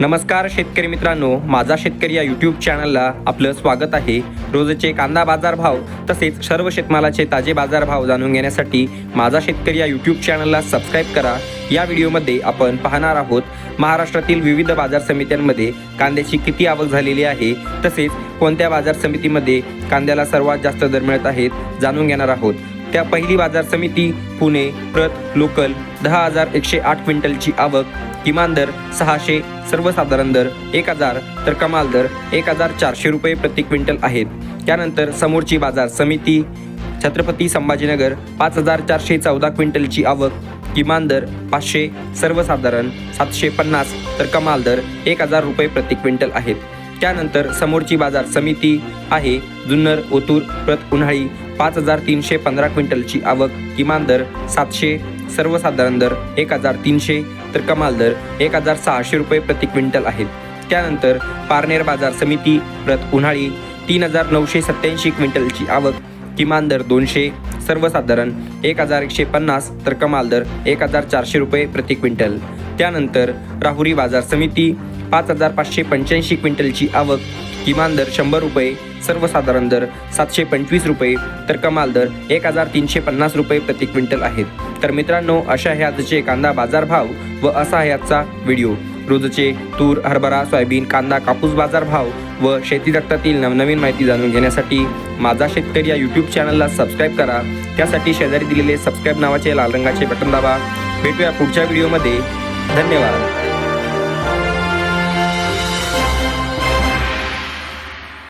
नमस्कार शेतकरी मित्रांनो माझा शेतकरी या यूट्यूब चॅनलला आपलं स्वागत आहे. रोजचे कांदा बाजारभाव तसेच सर्व शेतमालाचे ताजे बाजारभाव जाणून घेण्यासाठी माझा शेतकरी या यूट्यूब चॅनलला सबस्क्राईब करा. या व्हिडिओमध्ये आपण पाहणार आहोत महाराष्ट्रातील विविध बाजार समित्यांमध्ये कांद्याची किती आवक झालेली आहे तसेच कोणत्या बाजार समितीमध्ये कांद्याला सर्वात जास्त दर मिळत आहेत जाणून घेणार आहोत. त्या पहिली बाजार समिती पुणे प्रत लोकल दहा हजार एकशे आठ क्विंटलची आवक किमान दर सहाशे सर्वसाधारण दर एक हजार तर कमाल दर एक हजार चारशे रुपये प्रति क्विंटल आहेत. त्यानंतर समोरची बाजार समिती छत्रपती संभाजीनगर पाच हजार चारशे चौदा क्विंटलची आवक किमान दर पाचशे सर्वसाधारण सातशे पन्नास तर कमाल दर एक हजार रुपये प्रति क्विंटल आहेत. त्यानंतर समोरची बाजार समिती आहे. जुन्नर ओतूर प्रत उन्हाळी पाच हजार तीनशे पंधरा क्विंटलची आवक. किमान दर सातशे सर्वसाधारण दर एक हजार तीनशे तर कमाल दर एक हजार सहाशे रुपये प्रति क्विंटल आहेत त्यानंतर पारनेर बाजार समिती प्रत उन्हाळी तीन हजार नऊशे सत्याऐंशी क्विंटलची आवक. किमान दर दोनशे सर्वसाधारण एक हजार एकशे पन्नास तर कमाल दर एक हजार चारशे रुपये प्रति क्विंटल. त्यानंतर राहुरी बाजार समिती पाच हजार पाचशे पंच्याऐंशी क्विंटलची आवक. किमान दर शंभर रुपये सर्वसाधारण दर सातशे पंचवीस रुपये तर कमाल दर एक हजार तीनशे पन्नास रुपये प्रति क्विंटल आहेत. तर मित्रांनो अशा हे आजचे कांदा बाजार भाव व असा आहे आजचा व्हिडिओ. रोजचे तूर हरभरा सोयाबीन कांदा कापूस बाजार भाव व शेती रक्तातील नवनवीन माहिती जाणून घेण्यासाठी माझा शेतकरी या यूट्यूब चॅनलला सबस्क्राईब करा. त्यासाठी शेजारी दिलेले सबस्क्राईब नावाचे लाल रंगाचे बटन दाबा. भेटूया पुढच्या व्हिडिओमध्ये धन्यवाद.